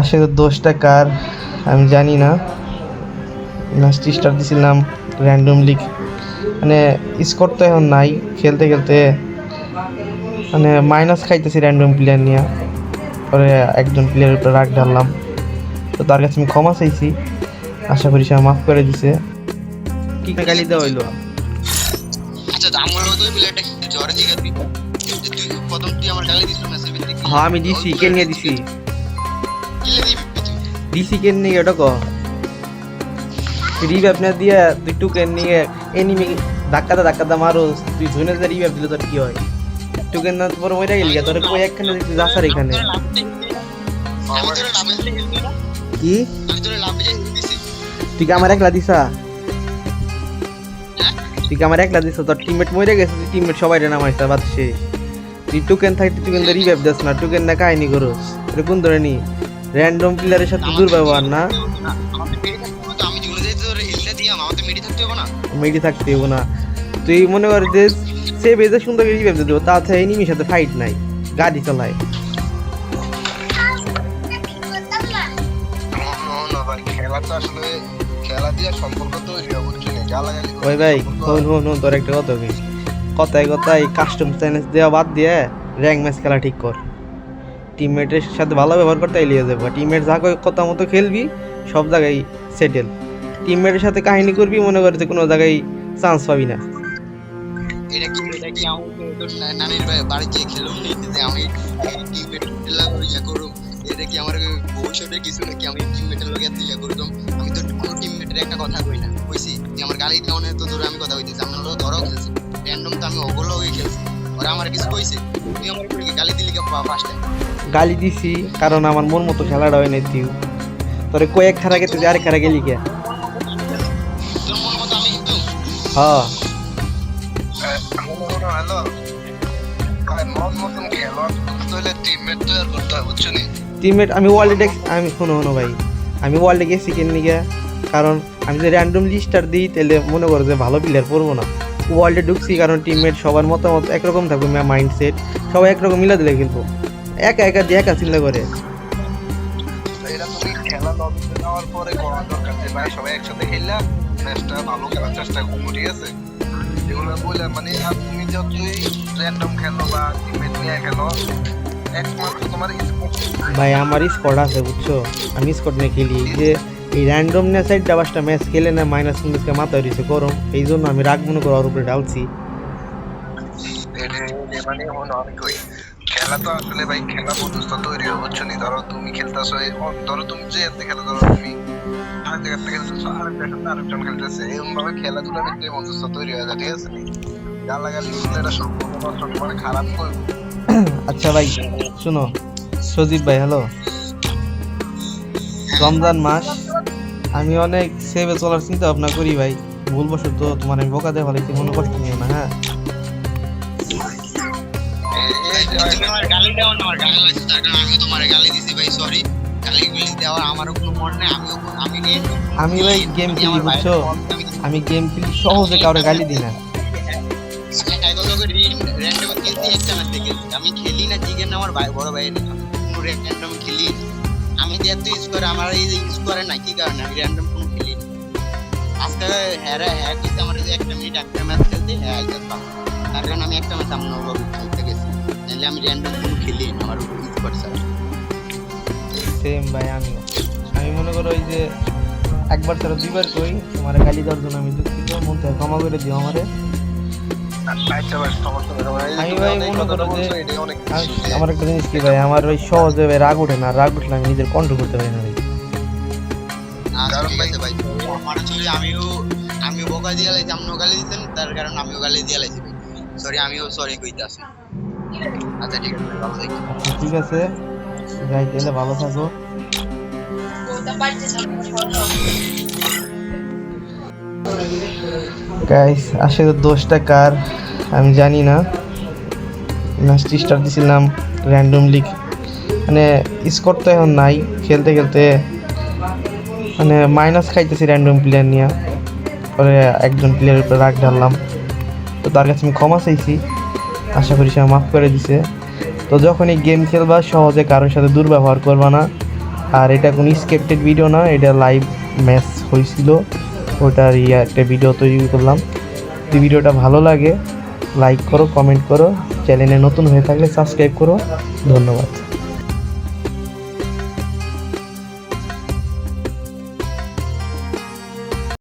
আসলে দোষটা কার আমি জানি না। ম্যাচটি স্টার্ট দিছিলাম র্যান্ডমলি মানে স্কোর তো এখন নাই খেলতে খেলতে মানে মাইনাস খাইতেছি র্যান্ডম প্লেয়ার নিয়ে। পরে একজন প্লেয়ারের উপর রাগ ঢাললাম। তো তার কাছে আমি ক্ষমা চাইছি। আশা করি সে মাফ করে দিছে। কি গালি দেওয়া হইল? আচ্ছা আমার ওই প্লেয়ারটা জ্বরে জিজ্ঞাসা তুই তুই প্রথম তুই আমার গালি দিছিল না হ্যাঁ আমি দিছি কে নিয়ে দিছি? কিলে দিবি তুই দিছি কে নিয়ে ওটা ক রিভাইভ না দিয়ে তুই টুকেন নিয়ে এনিমি ধাক্কাতে ধাক্কাতে মারো তুই ধুনে যে রিভাইভ দিলে তোর কি হয় টুকেন না পরে মরে গেলি তোর কই একখানে দেখছি যাসার এখানে তোরে কি তোরে তুই আমার একলা দিছা তুই আমার একলা দিছ তোর টিমমেট মরে গেছে তুই টিমমেট সবাই রে নামাইছে বাদ শেষ তুই টুকেন থাকতে টুকেন রিভাইভ দিস না টুকেন না কাহিনী করস এটা কোন ধরে নি র্যান্ডম প্লেয়ারের সাথে দুর্ব্যবহার, না? মেডি থাকতে হবে না। তুই মনে কর যে সে বেজে সুন্দর করে রিভাইভ দেবো, তাতে এনিমির সাথে ফাইট নাই, গাড়ি চালায়। ওই ভাই হন হন তোর একটা কথা কথায় কথায় কাস্টম চ্যালেঞ্জ দেওয়া বাদ দিয়ে র্যাঙ্ক ম্যাচ খেলা ঠিক কর। টিমমেটের সাথে ভালো ব্যবহার করতে এলিয়ে যাব। টিমমেট যা কথা মতো খেলবি, সব জায়গায় সেটেল টিমমেটের সাথে কাহিনী করবি, মনে করে যে কোনো জায়গায় চান্স পাবি না। এটা কি আমি তোর নানির বাড়ি এটা কি আমার ভবিষ্যতে কিছু নাকি আমি আমি তো একটা কথা কই না। আমার গালি দেওয়া তো তোর আমি কথা কইতেছি। আমরা ধরাও খেলছি। র্যান্ডম তো আমি খেলছি। ওরা আমার কিছু কইছে। তুই আমার উপরে গালি দিলি কে ফার্স্ট? গালি দিছি কারণ আমার মন মতো খেলাটা হয় নাই তুই তোরে কয়েক খারা গেতে আরেক খারা গেলি কে তোর মন মতো আমি হ্যাঁ টিমমেট আমি ওয়ার্ল্ডে আমি শোনো শোনো ভাই। আমি ওয়ার্ল্ডে গেছি কেন কারণ আমি যে র্যান্ডম লিস্টার দিই তাহলে মনে করো যে ভালো প্লেয়ার পড়ব না। ওয়ার্ল্ডে ঢুকছি কারণ টিমমেট সবার মতামত একরকম থাকবে মাইন্ডসেট সবাই একরকম মিলা দিলে কিন্তু। একা একা দিয়ে একা চিন্তা করে। এগুলো বলে মানে তুমি যতই র্যান্ডম খেলো বা টিমমেট নিয়ে খেলো একমাত্র তোমার স্পোর্ট ভাই আমার স্কোয়াড আছে বুঝছ? আমি স্কোয়াড নিয়ে খেলি। যে এই র্যান্ডম নিয়ে সাইডটা পাঁচটা ম্যাচ খেলে না মাইনাস উনিশকে মাথা দিয়েছে গরম এই জন্য আমি রাগ মনে করে ওর উপরে ডালছি মানে খেলা তো আসলে ভাই খেলা বন্ধুত্ব তৈরি বুঝছ নি? ধরো তুমি খেলতেছো ধরো তুমি যে এতে খেলো ধরো তুমি জায়গা থেকে খেলতেছো আরেকটার সাথে আরেকজন খেলতেছে এরকম ভাবে খেলাধুলা ভিত্তিক বন্ধুত্ব তৈরি হয়ে যায় ঠিক আছে নি? গালাগালি করলে এটা সম্পূর্ণ নষ্ট মানে খারাপ করবে আচ্ছা ভাই শুনো সজীব ভাই হ্যালো রমজান মাস আমি অনেক সেভে চলার চিন্তা ভাবনা করি ভাই। ভুলবশত তোমার আমি বোকা দেওয়া ফেলেছি মনে কষ্ট নিও না হ্যাঁ? আমি ভাই আমি গেম খেলি, বুঝছ? আমি গেম খেলি, সহজে কাউরে গালি দিই না। আমি খেলি না জিগের না, আমার বড় ভাই র্যান্ডম খেলি। আমি যে এত ইউজ করে, আমার ইউজ করে কি কারণে? আমি র্যান্ডম কোনো খেলি আজকে হ্যাঁ হ্যাঁ কিন্তু আমার একটা মিনিট একটা ম্যাচ খেলতে হ্যাঁ তার কারণে আমি একটা ম্যাচ আমরা লবি খেলতে গেছি। আমি র্যান্ডম কোনো খেলি আমার ইউজ স্যার সেম ভাই, আমিও। আমি মনে করো ওই যে একবার ছাড়া দুইবার কই তোমার গালি দেওয়ার জন্য আমি দুঃখিত, মন থেকে ক্ষমা করে দিও আমারে। আমি ভাই মনে করো যে-। আমার একটা জিনিস কি ভাই আমার ওই সহজে ভাই রাগ ওঠে না রাগ উঠলে আমি নিজের কন্ট্রোল করতে পারি না ভাই। কারণ ঠিক ভাই- আছে ভাই আমার আসলে আমিও আমিও বোকা দিয়ে লাইছি আপনিও গালি দিতেন তার কারণ আমিও গালি দিয়ে লাইছি সরি আমিও সরি কইতে আসি। আচ্ছা ঠিক আছে ভালো। আচ্ছা, ঠিক আছে। যাই তাহলে ভালো থাকো। গাইস আসলে দোষটা কার? আমি জানি না। ম্যাচটি স্টার্ট দিছিলাম র্যান্ডমলি মানে স্কোর তো এখন নাই। খেলতে খেলতে মানে মাইনাস খাইতেছি র্যান্ডম প্লেয়ার নিয়ে। পরে একজন প্লেয়ারের উপর রাগ ঢাললাম। তো তার কাছে আমি ক্ষমা চাইছি। আশা করি সে মাফ করে দিছে। তো যখনই গেম খেলবা, সহজে কারোর সাথে দুর্ব্যবহার করবা না। আর এটা কোনো স্ক্রিপ্টেড ভিডিও না, এটা লাইভ ম্যাচ হয়েছিল ওটার ইয়ে একটা ভিডিও তৈরি করলাম। যদি ভিডিওটা ভালো লাগে লাইক করো কমেন্ট করো চ্যানেলে নতুন হয়ে থাকলে সাবস্ক্রাইব করো। ধন্যবাদ।